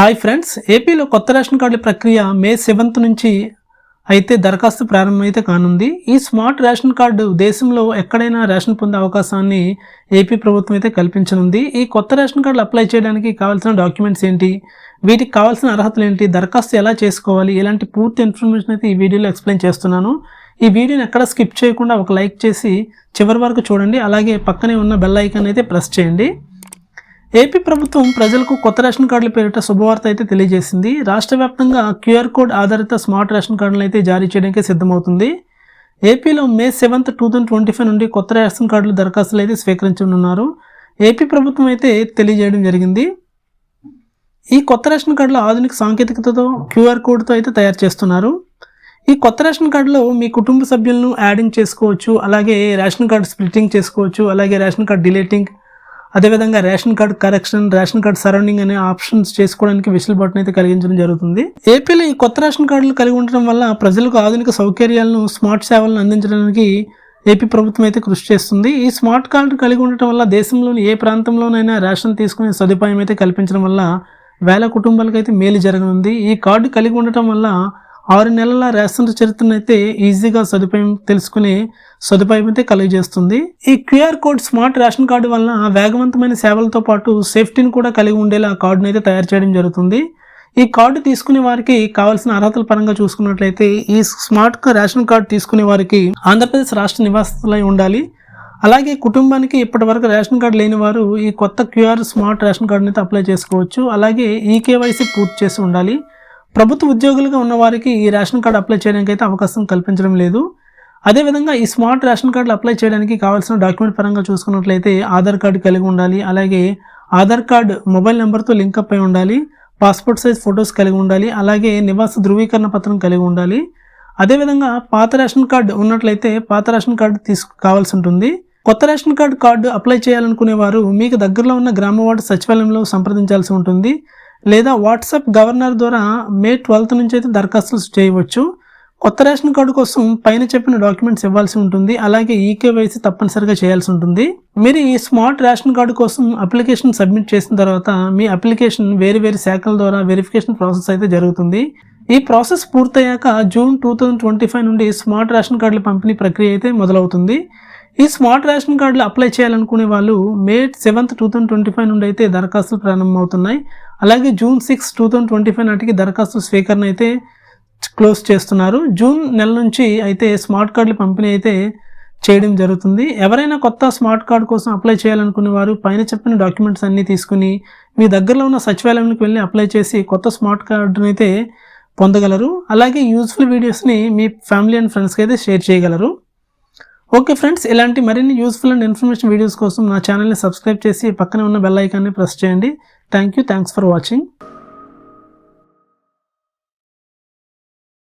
Hi friends ఏపీలో కొత్త ration కార్డుల ప్రక్రియ మే సెవెంత్ నుంచి అయితే దరఖాస్తు ప్రారంభమైతే కానుంది. ఈ స్మార్ట్ రేషన్ కార్డు దేశంలో ఎక్కడైనా రేషన్ పొందే అవకాశాన్ని ఏపీ ప్రభుత్వం అయితే కల్పించనుంది. ఈ కొత్త రేషన్ కార్డులు అప్లై చేయడానికి కావాల్సిన డాక్యుమెంట్స్ ఏంటి? వీటికి కావాల్సిన అర్హతలు ఏంటి? దరఖాస్తు ఎలా చేసుకోవాలి? ఇలాంటి పూర్తి ఇన్ఫర్మేషన్ అయితే ఈ వీడియోలో ఎక్స్ప్లెయిన్ చేస్తున్నాను. ఈ వీడియోని ఎక్కడ స్కిప్ చేయకుండా ఒక లైక్ చేసి చివరి వరకు చూడండి. అలాగే పక్కనే ఉన్న బెల్ ఐకాన్ అయితే ప్రెస్ చేయండి. ఏపీ ప్రభుత్వం ప్రజలకు కొత్త రేషన్ కార్డుల పేరిట శుభవార్త అయితే తెలియజేసింది. రాష్ట్ర వ్యాప్తంగా క్యూఆర్ కోడ్ ఆధారిత స్మార్ట్ రేషన్ కార్డులను అయితే జారీ చేయడానికి సిద్ధమవుతుంది. ఏపీలో May seventh two thousand twenty five నుండి కొత్త రేషన్ కార్డుల దరఖాస్తులు అయితే స్వీకరించనున్నారు. ఏపీ ప్రభుత్వం అయితే తెలియజేయడం జరిగింది. ఈ కొత్త రేషన్ కార్డులో ఆధునిక సాంకేతికతతో క్యూఆర్ కోడ్తో అయితే తయారు చేస్తున్నారు. ఈ కొత్త రేషన్ కార్డులో మీ కుటుంబ సభ్యులను యాడింగ్ చేసుకోవచ్చు అలాగే రేషన్ కార్డు స్ప్లిట్టింగ్ చేసుకోవచ్చు అలాగే రేషన్ కార్డు డిలీటింగ్ అదేవిధంగా ration card correction ration card surrounding అనే ఆప్షన్స్ చేసుకోవడానికి వెసులుబాటును అయితే కలిగించడం జరుగుతుంది. ఏపీలో ఈ కొత్త రేషన్ కార్డులు కలిగి ఉండటం వల్ల ప్రజలకు ఆధునిక సౌకర్యాలను స్మార్ట్ సేవలను అందించడానికి ఏపీ ప్రభుత్వం అయితే కృషి చేస్తుంది. ఈ స్మార్ట్ కార్డు కలిగి ఉండటం వల్ల దేశంలోని ఏ ప్రాంతంలోనైనా రేషన్ తీసుకునే సదుపాయం అయితే కల్పించడం వల్ల వేల కుటుంబాలకైతే మేలు జరగనుంది. ఈ కార్డు కలిగి ఉండటం వల్ల ఆరు నెలల రేషన్ చరిత్రను అయితే ఈజీగా సదుపాయం తెలుసుకునే సదుపాయం అయితే కలిగజేస్తుంది. ఈ QR code smart ration card వలన వేగవంతమైన సేవలతో పాటు సేఫ్టీని కూడా కలిగి ఉండేలా కార్డును అయితే తయారు చేయడం జరుగుతుంది. ఈ కార్డు తీసుకునే వారికి కావాల్సిన అర్హతల పరంగా చూసుకున్నట్లయితే ఈ స్మార్ట్ రేషన్ కార్డు తీసుకునే వారికి ఆంధ్రప్రదేశ్ రాష్ట్ర నివాసులై ఉండాలి. అలాగే కుటుంబానికి ఇప్పటివరకు రేషన్ కార్డు లేని వారు ఈ కొత్త క్యూఆర్ స్మార్ట్ రేషన్ కార్డుని అయితే అప్లై చేసుకోవచ్చు. అలాగే ఈ కేవైసీ పూర్తి చేసి ఉండాలి. ప్రభుత్వ ఉద్యోగులుగా ఉన్న వారికి ఈ రేషన్ కార్డు అప్లై చేయడానికి అయితే అవకాశం కల్పించడం లేదు. అదేవిధంగా ఈ స్మార్ట్ రేషన్ కార్డులు అప్లై చేయడానికి కావాల్సిన డాక్యుమెంట్ పరంగా చూసుకున్నట్లయితే ఆధార్ కార్డు కలిగి ఉండాలి అలాగే ఆధార్ కార్డు మొబైల్ నెంబర్తో లింకప్ అయి ఉండాలి పాస్పోర్ట్ సైజ్ ఫొటోస్ కలిగి ఉండాలి అలాగే నివాస ధృవీకరణ పత్రం కలిగి ఉండాలి. అదేవిధంగా పాత రేషన్ కార్డు ఉన్నట్లయితే పాత రేషన్ కార్డు తీసుకు కావాల్సి ఉంటుంది. కొత్త రేషన్ కార్డు కార్డు అప్లై చేయాలనుకునే వారు మీకు దగ్గరలో ఉన్న గ్రామ వార్డు సచివాలయంలో సంప్రదించాల్సి ఉంటుంది. లేదా వాట్సాప్ గవర్నర్ ద్వారా మే ట్వెల్త్ నుంచి అయితే దరఖాస్తులు చేయవచ్చు. కొత్త రేషన్ కార్డు కోసం పైన చెప్పిన డాక్యుమెంట్స్ ఇవ్వాల్సి ఉంటుంది. అలాగే ఈకేవైసీ తప్పనిసరిగా చేయాల్సి ఉంటుంది. మీరు ఈ స్మార్ట్ రేషన్ కార్డు కోసం అప్లికేషన్ సబ్మిట్ చేసిన తర్వాత మీ అప్లికేషన్ వేరు వేరు శాఖల ద్వారా వెరిఫికేషన్ ప్రాసెస్ అయితే జరుగుతుంది. ఈ ప్రాసెస్ పూర్తయ్యాక June two thousand twenty five నుండి స్మార్ట్ రేషన్ కార్డుల పంపిణీ ప్రక్రియ అయితే మొదలవుతుంది. ఈ స్మార్ట్ రేషన్ కార్డులు అప్లై చేయాలనుకునే వాళ్ళు May seventh two thousand twenty five నుండి అయితే దరఖాస్తులు ప్రారంభమవుతున్నాయి. అలాగే June six two thousand twenty five నాటికి దరఖాస్తు స్వీకరణ అయితే క్లోజ్ చేస్తున్నారు. జూన్ నెల నుంచి అయితే స్మార్ట్ కార్డులు పంపిణీ అయితే చేయడం జరుగుతుంది. ఎవరైనా కొత్త స్మార్ట్ కార్డు కోసం అప్లై చేయాలనుకునే వారు పైన చెప్పిన డాక్యుమెంట్స్ అన్నీ తీసుకుని మీ దగ్గరలో ఉన్న సచివాలయానికి వెళ్ళి అప్లై చేసి కొత్త స్మార్ట్ కార్డును అయితే పొందగలరు. అలాగే యూస్ఫుల్ వీడియోస్ని మీ ఫ్యామిలీ అండ్ ఫ్రెండ్స్కి అయితే షేర్ చేయగలరు. ఓకే ఫ్రెండ్స్ ఇలాంటి మరిన్ని యూస్ఫుల్ అండ్ ఇన్ఫర్మేషన్ వీడియోస్ కోసం నా ఛానల్ని సబ్స్క్రైబ్ చేసి పక్కనే ఉన్న బెల్ ఐకాన్ని ప్రెస్ చేయండి. Thank you thanks for watching